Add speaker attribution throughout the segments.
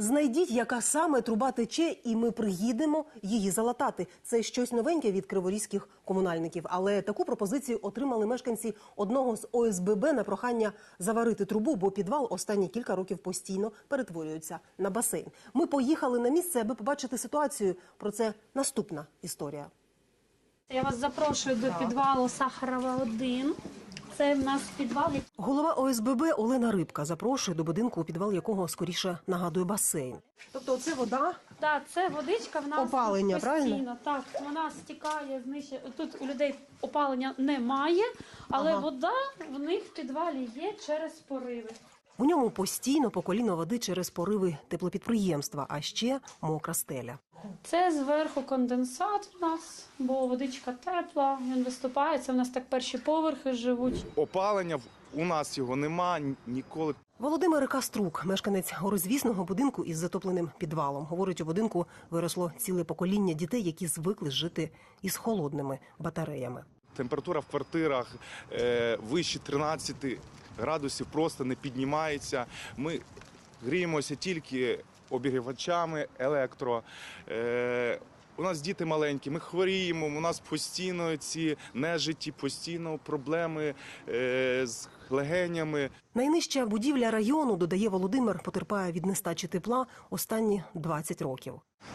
Speaker 1: Знайдіть, яка саме труба тече, і ми приїдемо її залатати. Це щось новеньке від криворізьких комунальників. Але таку пропозицію отримали мешканці одного з ОСББ на прохання заварити трубу, бо підвал останні кілька років постійно перетворюється на басейн. Ми поїхали на місце, аби побачити ситуацію. Про це наступна історія.
Speaker 2: Я вас запрошую до підвалу Сахарова 1. Це в нас підвал.
Speaker 1: Голова ОСББ Олена Рибка запрошує до будинку, у підвал якого скоріше нагадує басейн. Тобто, це вода
Speaker 2: Так, це водичка в нас
Speaker 1: Опалення,
Speaker 2: постійно.
Speaker 1: правильно?
Speaker 2: Так, вона стікає знищує. Тут у людей опалення немає, але
Speaker 1: Ага.
Speaker 2: вода в них в підвалі є через пориви.
Speaker 1: У ньому постійно по коліно води через пориви теплопідприємства, а ще мокра стеля.
Speaker 2: Це зверху конденсат у нас, бо водичка тепла, він виступає. Це в нас так перші поверхи живуть.
Speaker 3: Опалення в- у нас його нема ніколи.
Speaker 1: Володимир Каструк, мешканець горозвісного будинку із затопленим підвалом. Говорить, у будинку виросло ціле покоління дітей, які звикли жити із холодними батареями.
Speaker 3: Температура в квартирах е, вище 13 градусів просто не піднімається. Ми гріємося тільки обігрівачами електро. Е, у нас діти маленькі, ми хворіємо. У нас постійно ці нежиті, постійно проблеми е, з легенями.
Speaker 1: Найнижча будівля району, додає Володимир, потерпає від нестачі тепла останні 20 років.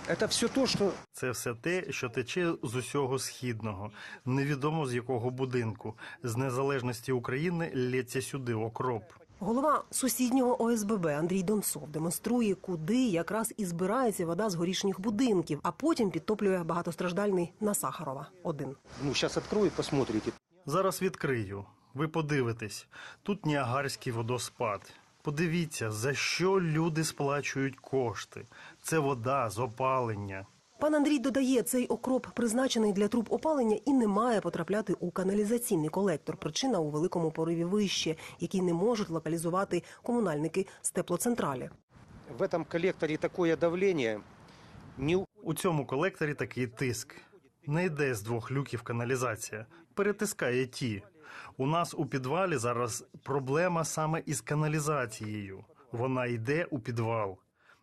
Speaker 4: Это все то, что
Speaker 5: Це все те, що тече з усього східного, невідомо з якого будинку. З незалежності України лється сюди окроп.
Speaker 1: Голова сусіднього ОСББ Андрій Донцов демонструє, куди якраз і збирається вода з горішніх будинків, а потім підтоплює багатостраждальний на Сахарова один.
Speaker 4: ну сейчас открою, посмотрите.
Speaker 5: Зараз відкрию. Ви подивитесь. Тут Ніагарський водоспад. Подивіться, за що люди сплачують кошти. Це вода з опалення.
Speaker 1: Пан Андрій додає, цей окроп призначений для труб опалення і не має потрапляти у каналізаційний колектор. Причина у великому пориві вище, який не можуть локалізувати комунальники з теплоцентралі.
Speaker 4: В этом коллекторе такое давление. Не у-
Speaker 5: У цьому колекторі такий тиск. Не йде з двох люків каналізація, перетискає ті. У нас у підвалі зараз проблема саме із каналізацією. Вона йде у підвал.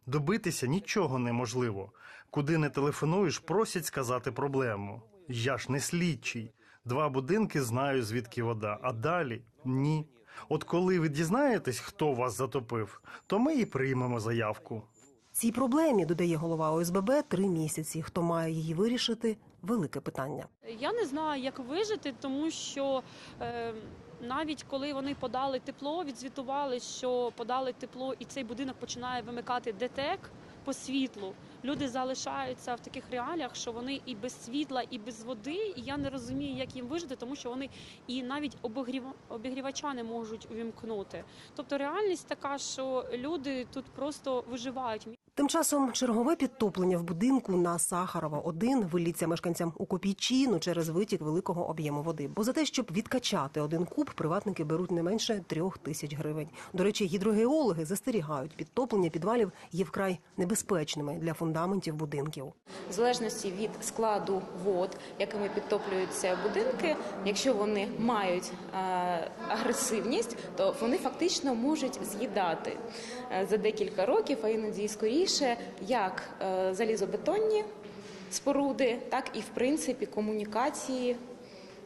Speaker 5: Добитися нічого неможливо. Куди не телефонуєш, просять сказати проблему. Я ж не слідчий. Два будинки знаю, звідки вода, а далі ні. От коли ви дізнаєтесь, хто вас затопив, то ми і приймемо заявку.
Speaker 1: Цій проблемі, додає голова ОСББ, три місяці. Хто має її вирішити велике питання.
Speaker 2: Я не знаю, як вижити, тому що е, навіть коли вони подали тепло, відзвітували, що подали тепло, і цей будинок починає вимикати ДТЕК по світлу. Люди залишаються в таких реаліях, що вони і без світла, і без води. І я не розумію, як їм вижити, тому що вони і навіть обігрівача не можуть увімкнути. Тобто реальність така, що люди тут просто виживають.
Speaker 1: Тим часом чергове підтоплення в будинку на Сахарова 1 виліться мешканцям у копійчину через витік великого об'єму води. Бо за те, щоб відкачати один куб, приватники беруть не менше трьох тисяч гривень. До речі, гідрогеологи застерігають, підтоплення підвалів є вкрай небезпечними для фундаментів будинків.
Speaker 6: в залежності від складу вод, якими підтоплюються будинки, якщо вони мають е, агресивність, то вони фактично можуть з'їдати е, за декілька років, а іноді і скоріше, як е, залізобетонні споруди, так і в принципі комунікації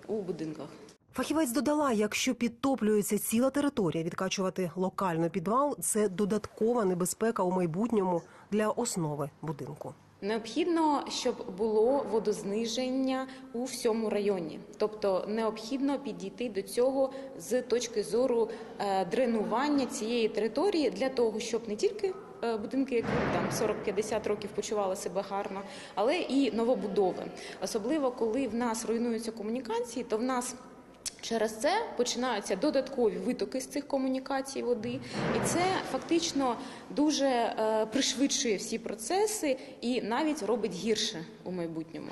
Speaker 6: у будинках.
Speaker 1: Фахівець додала, якщо підтоплюється ціла територія, відкачувати локально підвал це додаткова небезпека у майбутньому для основи будинку.
Speaker 6: Необхідно, щоб було водозниження у всьому районі, тобто необхідно підійти до цього з точки зору е, дренування цієї території для того, щоб не тільки е, будинки, які там 40-50 років почували себе гарно, але і новобудови. Особливо коли в нас руйнуються комунікації, то в нас Через це починаються додаткові витоки з цих комунікацій води, і це фактично дуже е, пришвидшує всі процеси і навіть робить гірше у майбутньому.